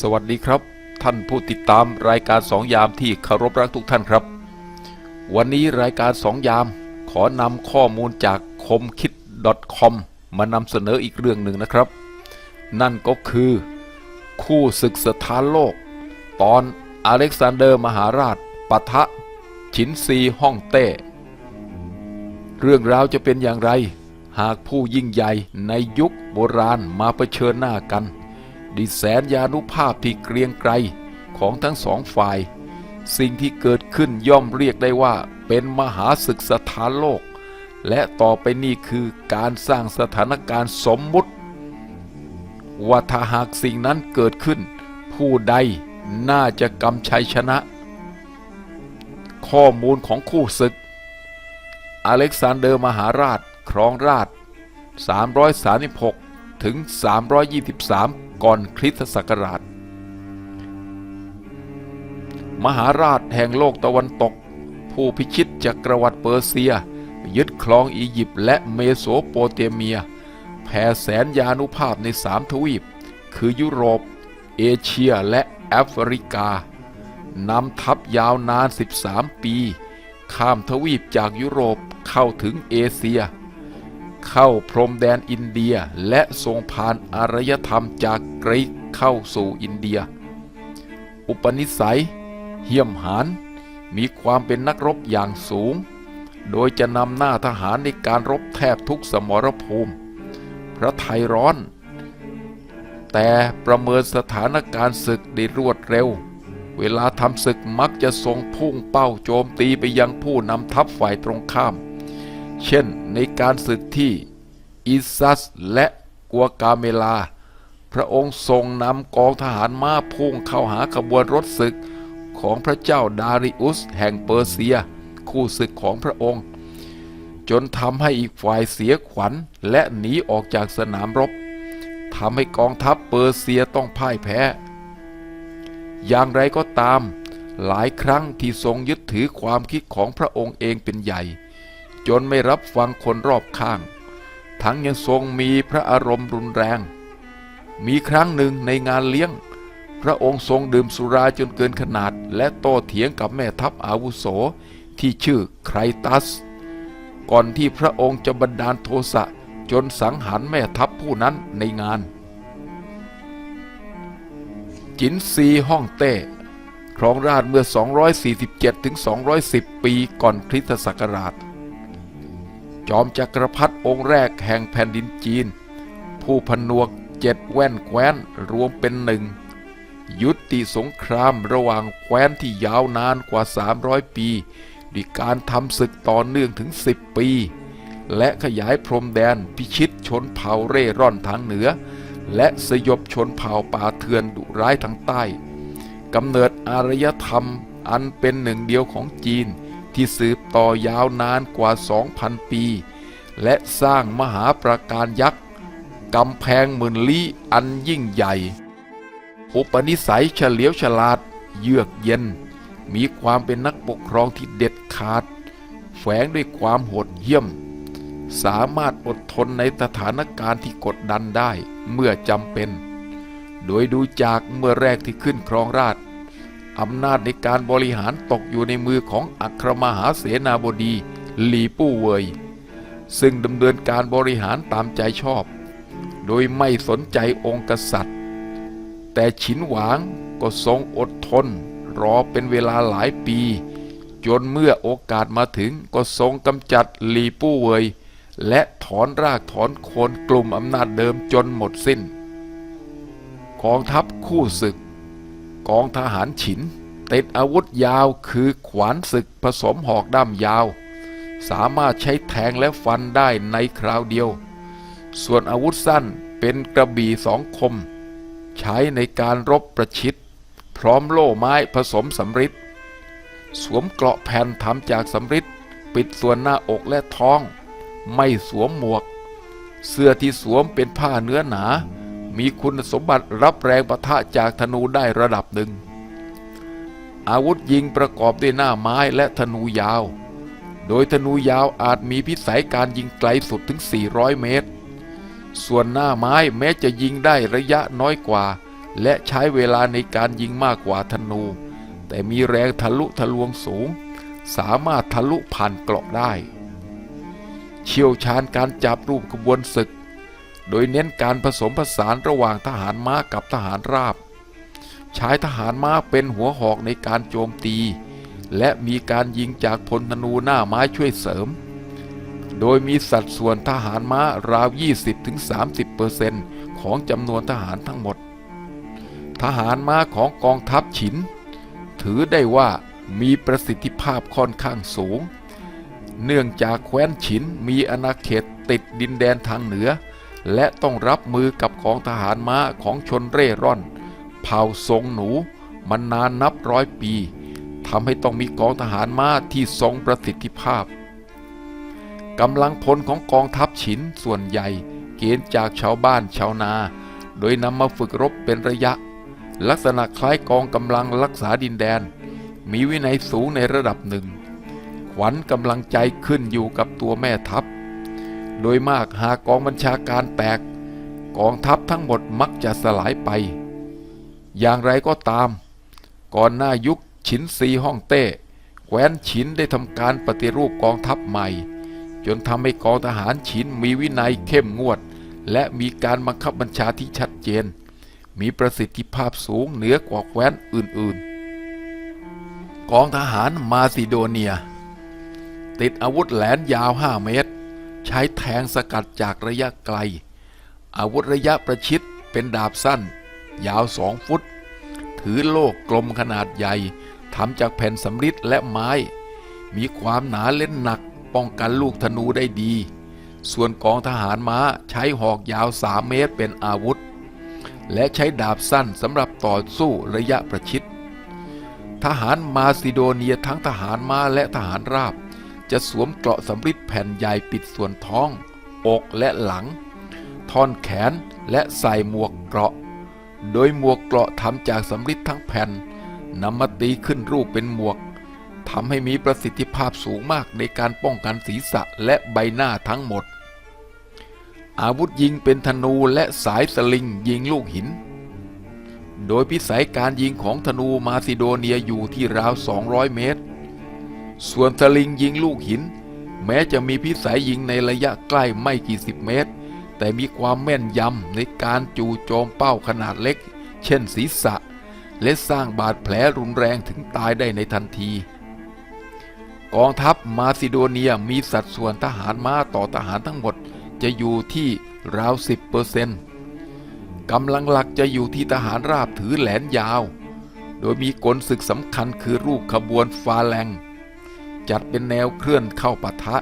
สวัสดีครับ ท่านผู้ติดตามรายการสองยามที่เคารพรักทุกท่านครับ วันนี้รายการสองยามขอนำข้อมูลจากคมคิด .com มานำเสนออีกเรื่องหนึ่งนะครับ นั่นก็คือ คู่ศึกสถานโลก ตอนอเล็กซานเดอร์มหาราชปะทะ ฉินซีฮ่องเต้ เรื่องราวจะเป็นอย่างไร หากผู้ยิ่งใหญ่ในยุคโบราณมาเผชิญหน้ากัน ดิแสนยานุภาพที่เกรียงไกรของทั้งสองฝ่าย สิ่งที่เกิดขึ้นย่อมเรียกได้ว่าเป็นมหาศึกสถานโลก และต่อไปนี้คือการสร้างสถานการณ์สมมุติว่าถ้าหากสิ่งนั้นเกิดขึ้น ผู้ใดน่าจะกำชัยชนะ ข้อมูลของคู่ศึก อเล็กซานเดอร์มหาราช ครองราช 336 ถึง 323 ก่อนคริสตศักราช มหาราชแห่งโลกตะวันตก ผู้พิชิตจักรวรรดิเปอร์เซีย ยึดครองอียิปต์และเมโสโปเตเมีย แผ่แสนยานุภาพในสามทวีป คือยุโรป เอเชียและแอฟริกานำทัพยาวนาน 13 ปี ข้ามทวีปจากยุโรปเข้าถึงเอเชีย เข้าพรมแดนอินเดียและทรงผ่านอารยธรรมจากกรีกเข้าสู่อินเดีย อุปนิสัย เหี้ยมหานมีความเป็นนักรบอย่างสูง โดยจะนำหน้าทหารในการรบแทบทุกสมรภูมิ พระไทยร้อน แต่ประเมินสถานการณ์ศึกได้รวดเร็ว เวลาทำศึกมักจะทรงพุ่งเป้าโจมตีไปยังผู้นำทัพฝ่ายตรงข้าม เช่นในการศึกที่อิซัสและกัวกาเมลา พระองค์ทรงนำกองทหารม้าพุ่งเข้าหาขบวนรถศึกของพระเจ้าดาริอุสแห่งเปอร์เซีย คู่ศึกของพระองค์ จนทำให้อีกฝ่ายเสียขวัญและหนีออกจากสนามรบทำให้กองทัพเปอร์เซียต้องพ่ายแพ้ อย่างไรก็ตาม หลายครั้งที่ทรงยึดถือความคิดของพระองค์เองเป็นใหญ่ จนไม่รับฟังคนรอบข้าง ทั้งยังทรงมีพระอารมณ์รุนแรง มีครั้งหนึ่งในงานเลี้ยง พระองค์ทรงดื่มสุราจนเกินขนาด และโต้เถียงกับแม่ทัพอาวุโสที่ชื่อไครตัส ก่อนที่พระองค์จะบันดาลโทสะจนสังหารแม่ทัพผู้นั้นในงาน จินซีฮ่องเต้ครองราชเมื่อ 247ถึง210 ปีก่อนคริสตศักราช จอมจักรพรรดิองค์แรกแห่งแผ่นดินจีน ผู้ผนวกเจ็ดแว่นแคว้นรวมเป็นหนึ่ง ยุติสงครามระหว่างแคว้นที่ยาวนานกว่า 300 ปีด้วยการทำศึกต่อเนื่องถึง 10 ปี และขยายพรมแดนพิชิตชนเผ่าเร่ร่อนทางเหนือ และสยบชนเผ่าป่าเถื่อนดุร้ายทางใต้กำเนิดอารยธรรมอันเป็นหนึ่งเดียวของจีน ที่สืบต่อยาวนานกว่า 2,000 ปี และสร้างมหาปราการยักษ์กำแพงหมื่นลี้อันยิ่งใหญ่ อุปนิสัยเฉลียวฉลาด เยือกเย็น มีความเป็นนักปกครองที่เด็ดขาด แฝงด้วยความโหดเหี้ยม สามารถอดทนในสถานการณ์ที่กดดันได้เมื่อจำเป็น โดยดูจากเมื่อแรกที่ขึ้นครองราช อำนาจในการบริหารตกอยู่ในมือของอัครมหาเสนาบดีหลีปู้เวย ซึ่งดำเนินการบริหารตามใจชอบ โดยไม่สนใจองค์กษัตริย์ แต่ฉินหวางก็ทรงอดทน รอเป็นเวลาหลายปี จนเมื่อโอกาสมาถึงก็ทรงกำจัดหลีปู้เวย และถอนรากถอนโคนกลุ่มอำนาจเดิมจนหมดสิ้นกองทัพคู่ศึก กองทหารฉิน ติดอาวุธยาวคือขวานศึกผสมหอกด้ามยาว สามารถใช้แทงและฟันได้ในคราวเดียว ส่วนอาวุธสั้นเป็นกระบี่สองคม ใช้ในการรบประชิด พร้อมโล่ไม้ผสมสำริดสวมเกราะแผ่นทำจากสำริดปิดส่วนหน้าอกและท้อง ไม่สวมหมวก เสื้อที่สวมเป็นผ้าเนื้อหนา มีคุณสมบัติรับแรงปะทะจากธนูได้ระดับหนึ่ง อาวุธยิงประกอบด้วยหน้าไม้และธนูยาว โดยธนูยาวอาจมีพิสัยการยิงไกลสุดถึง 400 เมตร ส่วนหน้าไม้แม้จะยิงได้ระยะน้อยกว่า และใช้เวลาในการยิงมากกว่าธนู แต่มีแรงทะลุทะลวงสูง สามารถทะลุผ่านเกราะได้ เชี่ยวชาญการจับรูปขบวนศึก โดยเน้นการผสมผสานระหว่างทหารม้ากับทหารราบ ใช้ทหารม้าเป็นหัวหอกในการโจมตี และมีการยิงจากพลธนูหน้าไม้ช่วยเสริม โดยมีสัดส่วนทหารม้าราว 20-30%ของจำนวนทหารทั้งหมด ทหารม้าของกองทัพฉิน ถือได้ว่ามีประสิทธิภาพค่อนข้างสูง เนื่องจากแคว้นฉินมีอาณาเขตติดดินแดนทางเหนือ และต้องรับมือกับกองทหารม้าของชนเร่ร่อน เผ่าทรงหนูมานานนับร้อยปีทำให้ต้องมีกองทหารม้าที่ทรงประสิทธิภาพกำลังพลของกองทัพฉินส่วนใหญ่เกณฑ์จากชาวบ้านชาวนา โดยนำมาฝึกรบเป็นระยะ ลักษณะคล้ายกองกำลังรักษาดินแดน มีวินัยสูงในระดับหนึ่ง ขวัญกำลังใจขึ้นอยู่กับตัวแม่ทัพ โดยมากหากกองบัญชาการแตก กองทัพทั้งหมดมักจะสลายไป อย่างไรก็ตาม ก่อนหน้ายุคฉินซีฮ่องเต้แคว้นฉินได้ทำการปฏิรูปกองทัพใหม่ จนทำให้กองทหารฉินมีวินัยเข้มงวด และมีการบังคับบัญชาที่ชัดเจน มีประสิทธิภาพสูงเหนือกว่าแคว้นอื่นๆ กองทหารมาซิโดเนีย ติดอาวุธแหลนยาว 5 เมตร ใช้แทงสกัดจากระยะไกล อาวุธระยะประชิดเป็นดาบสั้น ยาวสองฟุต ถือโล่กลมขนาดใหญ่ทำจากแผ่นสำริดและไม้ มีความหนาเล่นหนักป้องกันลูกธนูได้ดี ส่วนกองทหารม้าใช้หอกยาวส3เมตรเป็นอาวุธ และใช้ดาบสั้นสำหรับต่อสู้ระยะประชิด ทหารมาซิโดเนียทั้งทหารม้าและทหารราบ จะสวมเกราะสำริดแผ่นใหญ่ปิดส่วนท้อง อกและหลัง ท่อนแขนและใส่หมวกเกราะ โดยหมวกเกราะทำจากสำริดทั้งแผ่นนำมาตีขึ้นรูปเป็นหมวกทำให้มีประสิทธิภาพสูงมากในการป้องกันศีรษะและใบหน้าทั้งหมด อาวุธยิงเป็นธนูและสายสลิงยิงลูกหิน โดยพิสัยการยิงของธนูมาซิโดเนียอยู่ที่ราว 200 เมตร ส่วนสลิงยิงลูกหิน แม้จะมีพิสัยยิงในระยะใกล้ไม่กี่สิบเมตร แต่มีความแม่นยำในการจู่โจมเป้าขนาดเล็ก เช่นศีรษะ และสร้างบาดแผลรุนแรงถึงตายได้ในทันที กองทัพมาซิโดเนียมีสัดส่วนทหารม้าต่อทหารทั้งหมดจะอยู่ที่ราว 10%กำลังหลักจะอยู่ที่ทหารราบถือแหลนยาว โดยมีกลศึกสำคัญคือรูปขบวนฟาแลง จัดเป็นแนวเคลื่อนเข้าปะทะ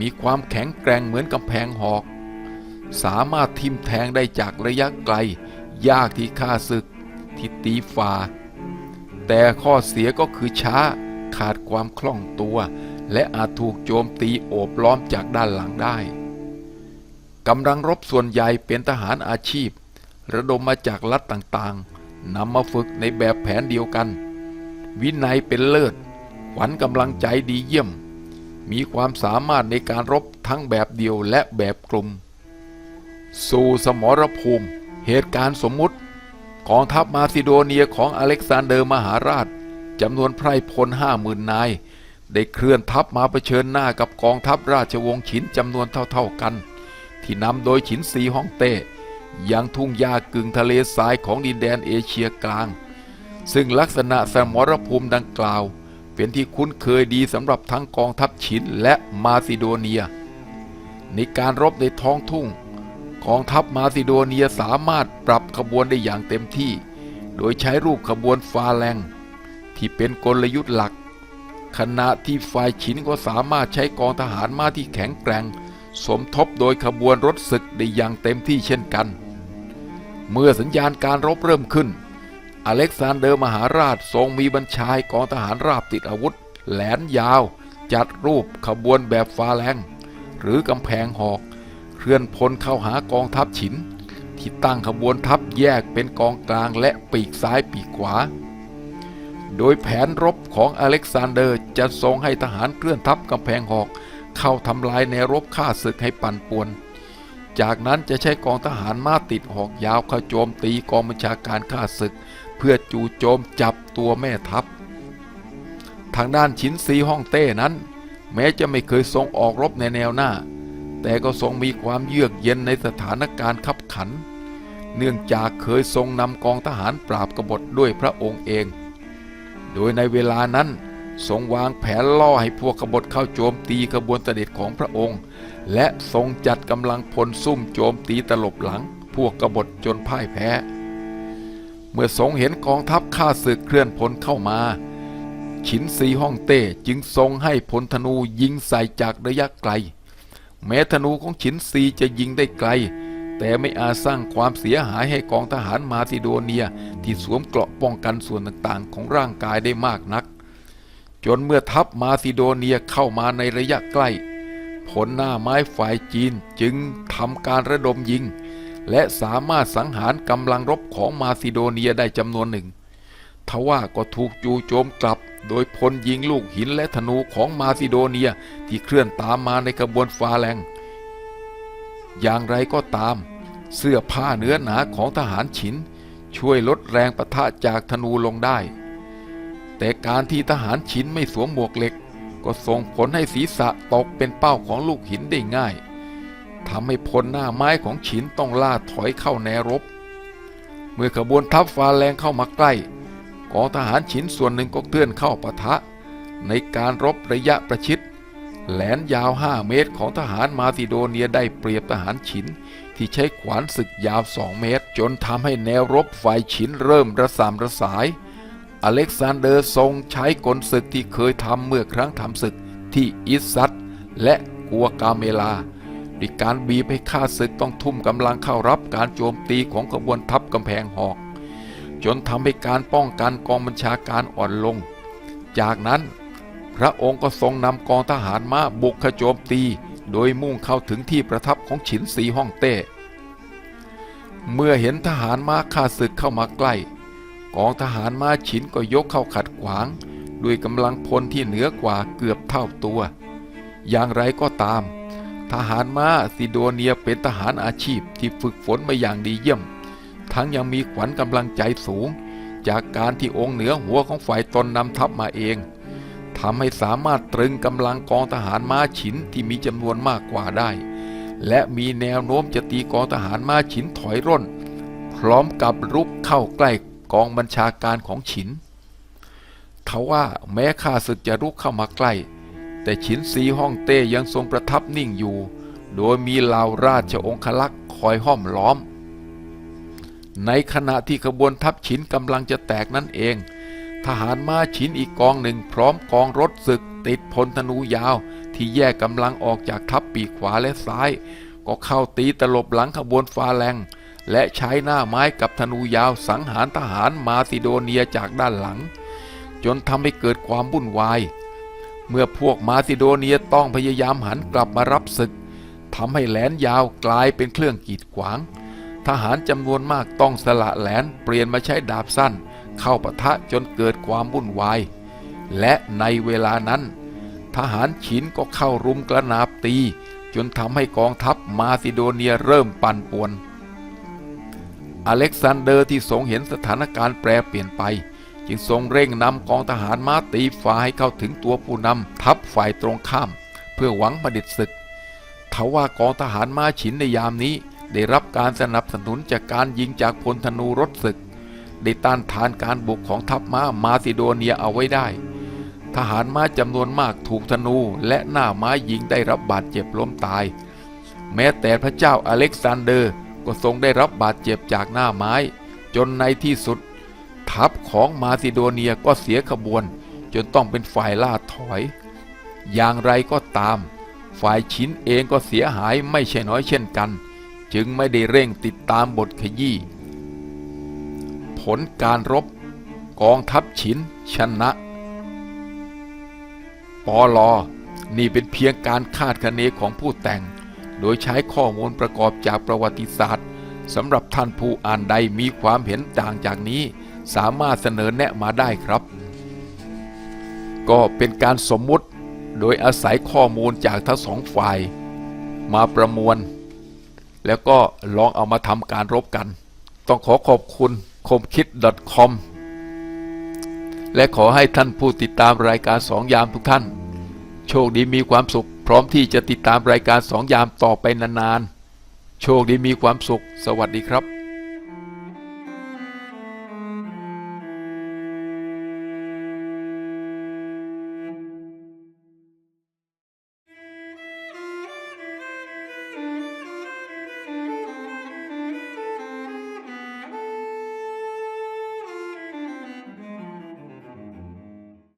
มีความแข็งแกร่งเหมือนกำแพงหอก สามารถทิมแทงได้จากระยะไกล ยากที่ฆ่าศึกที่ตีฝ่า แต่ข้อเสียก็คือช้าขาดความคล่องตัว และอาจถูกโจมตีโอบล้อมจากด้านหลังได้กำลังรบส่วนใหญ่เป็นทหารอาชีพ ระดมมาจากรัฐต่างๆนำมาฝึกในแบบแผนเดียวกัน วินัยเป็นเลิศขวัญกำลังใจดีเยี่ยม มีความสามารถในการรบทั้งแบบเดียวและแบบกลุ่ม สู่สมรภูมิ เหตุการณ์สมมุติกองทัพมาซิโดเนียของอเล็กซานเดอร์มหาราชจำนวนไพร่พลห้าหมื่นนาย ได้เคลื่อนทัพมาเผชิญหน้ากับกองทัพราชวงศ์ฉินจำนวนเท่าๆกัน ที่นำโดยฉินซีฮ่องเต้ยังทุ่งหญ้ากึ่งทะเลทรายของดินแดนเอเชียกลาง ซึ่งลักษณะสมรภูมิดังกล่าว เป็นที่คุ้นเคยดีสำหรับทั้งกองทัพฉินและมาซิโดเนีย ในการรบในท้องทุ่ง กองทัพมาซิโดเนียสามารถปรับขบวนได้อย่างเต็มที่ โดยใช้รูปขบวนฟาแลง ที่เป็นกลยุทธ์หลัก ขณะที่ฝ่ายฉินก็สามารถใช้กองทหารมาที่แข็งแกร่ง สมทบโดยขบวนรถศึกได้อย่างเต็มที่เช่นกัน เมื่อสัญญาณการรบเริ่มขึ้น อเล็กซานเดอร์มหาราชทรงมีบัญชายกองทหารราบติดอาวุธ แหลนยาว จัดรูปขบวนแบบฟาแลง หรือกำแพงหอก เคลื่อนพลเข้าหากองทัพฉิน ที่ตั้งขบวนทัพแยกเป็นกองกลางและปีกซ้ายปีกขวา โดยแผนรบของอเล็กซานเดอร์จะทรงให้ทหารเคลื่อนทัพกำแพงหอก เข้าทำลายแนวรบฆ่าศึกให้ปั่นป่วน จากนั้นจะใช้กองทหารม้าติดหอกยาวเข้าโจมตีกองบัญชาการข้าศึก เพื่อจู่โจมจับตัวแม่ทัพ ทางด้านฉินซีฮ่องเต้นั้น แม้จะไม่เคยทรงออกรบในแนวหน้า แต่ก็ทรงมีความเยือกเย็นในสถานการณ์ขับขัน เนื่องจากเคยทรงนำกองทหารปราบกบฏด้วยพระองค์เอง โดยในเวลานั้นทรงวางแผนล่อให้พวกกบฏเข้าโจมตีขบวนเสด็จของพระองค์ และทรงจัดกำลังพลซุ่มโจมตีตลบหลัง พวกกบฏจนพ่ายแพ้ เมื่อทรงเห็นกองทัพข้าศึกเคลื่อนพลเข้ามา ฉินซีฮ่องเต้จึงทรงให้พลธนูยิงใส่จากระยะไกล แม้ธนูของฉินซีจะยิงได้ไกล แต่ไม่อาจสร้างความเสียหายให้กองทหารมาซิโดเนียที่สวมเกราะป้องกันส่วนต่างๆ ของร่างกายได้มากนัก จนเมื่อทัพมาซิโดเนียเข้ามาในระยะใกล้ ผลหน้าไม้ฝ่ายจีนจึงทำการระดมยิง และสามารถสังหารกำลังรบของมาซิโดเนียได้จำนวนหนึ่งทว่าก็ถูกจู่โจมกลับ โดยพลยิงลูกหินและธนูของมาซิโดเนียที่เคลื่อนตามมาในขบวนฟาแรงอย่างไรก็ตาม เสื้อผ้าเนื้อหนาของทหารฉิน ช่วยลดแรงปะทะจากธนูลงได้ แต่การที่ทหารฉินไม่สวมหมวกเหล็ก ก็ส่งผลให้ศีรษะตกเป็นเป้าของลูกหินได้ง่ายทำให้พลหน้าไม้ของฉินต้องล่าถอยเข้าแนวรบ เมื่อขบวนทัพฟาแรงเข้ามาใกล้ กองทหารฉินส่วนหนึ่งก็เคลื่อนเข้าปะทะ ในการรบระยะประชิด แหลนยาว 5 เมตรของทหารมาซิโดเนียได้เปรียบทหารฉิน ที่ใช้ขวานศึกยาว 2 เมตร จนทำให้แนวรบฝ่ายฉินเริ่มระสามระสาย อเล็กซานเดอร์ทรงใช้กลศึกที่เคยทำเมื่อครั้งทำศึกที่อิสซัตและกัวกาเมลาด้วยการบีบให้ข้าศึกต้องทุ่มกำลังเข้ารับการโจมตีของขบวนทัพกำแพงหอก จนทำให้การป้องกันกองบัญชาการอ่อนลง จากนั้น พระองค์ก็ทรงนำกองทหารมาบุกขโจมตี โดยมุ่งเข้าถึงที่ประทับของฉินสีฮ่องเต้ เมื่อเห็นทหารมาข้าศึกเข้ามาใกล้ กองทหารมาฉินก็ยกเข้าขัดขวาง ด้วยกำลังพลที่เหนือกว่าเกือบเท่าตัว อย่างไรก็ตาม ทหารมาซิโดเนียเป็นทหารอาชีพที่ฝึกฝนมาอย่างดีเยี่ยม ทั้งยังมีขวัญกำลังใจสูง จากการที่องค์เหนือหัวของฝ่ายตนนำทัพมาเองทำให้สามารถตรึงกำลังกองทหารม้าฉินที่มีจำนวนมากกว่าได้ และมีแนวโน้มจะตีกองทหารม้าฉินถอยร่น พร้อมกับรุกเข้าใกล้กองบัญชาการของฉินทว่าแม้ข้าศึกจะรุกเข้ามาใกล้ แต่ฉินสีฮ่องเต้ยังทรงประทับนิ่งอยู่ โดยมีเหล่าราชองคลักษ์คอยห้อมล้อม ในขณะที่ขบวนทัพฉินกำลังจะแตกนั่นเอง ทหารม้าฉินอีกกองหนึ่งพร้อมกองรถศึกติดพลธนูยาว ที่แยกกำลังออกจากทัพปีกขวาและซ้าย ก็เข้าตีตลบหลังขบวนฟาแรงและใช้หน้าไม้กับธนูยาวสังหารทหารมาซิโดเนียจากด้านหลัง จนทำให้เกิดความวุ่นวาย เมื่อพวกมาซิโดเนียต้องพยายามหันกลับมารับศึกทำให้แหลนยาวกลายเป็นเครื่องกีดขวาง ทหารจำนวนมากต้องสละแหลนเปลี่ยนมาใช้ดาบสั้น เข้าปะทะจนเกิดความวุ่นวาย และในเวลานั้น ทหารฉินก็เข้ารุมกระนาบตี จนทำให้กองทัพมาซิโดเนียเริ่มปั่นป่วน อเล็กซานเดอร์ที่ทรงเห็นสถานการณ์แปรเปลี่ยนไป จึงทรงเร่งนำกองทหารม้าตีฝ่ายให้เข้าถึงตัวผู้นำทัพฝ่ายตรงข้าม เพื่อหวังประดิษฐ์ศึกทว่ากองทหารม้าฉินในยามนี้ ได้รับการสนับสนุนจากการยิงจากพลธนูรถศึก ได้ต้านทานการบุกของทัพม้ามาซิโดเนียเอาไว้ได้ ทหารม้าจำนวนมากถูกธนูและหน้าไม้ยิงได้รับบาดเจ็บล้มตาย แม้แต่พระเจ้าอเล็กซานเดอร์ก็ทรงได้รับบาดเจ็บจากหน้าไม้ จนในที่สุด ทัพของมาซิโดเนียก็เสียขบวน จนต้องเป็นฝ่ายล่าถอย อย่างไรก็ตาม ฝ่ายชิ้นเองก็เสียหายไม่ใช่น้อยเช่นกัน จึงไม่ได้เร่งติดตามบทขยี้ผลการรบกองทัพฉินชนะปอลอนี่เป็นเพียงการคาดคะเนของผู้แต่ง โดยใช้ข้อมูลประกอบจากประวัติศาสตร์สำหรับท่านผู้อ่านใดมีความเห็นต่างจากนี้ สามารถเสนอแนะมาได้ครับ ก็เป็นการสมมุติโดยอาศัยข้อมูลจากทั้งสองฝ่าย มาประมวล แล้วก็ลองเอามาทำการรบกัน ต้องขอขอบคุณคมคิด .com และขอให้ท่านผู้ติดตามรายการสองยามทุกท่าน โชคดีมีความสุข พร้อมที่จะติดตามรายการสองยามต่อไปนานๆ โชคดีมีความสุข สวัสดีครับ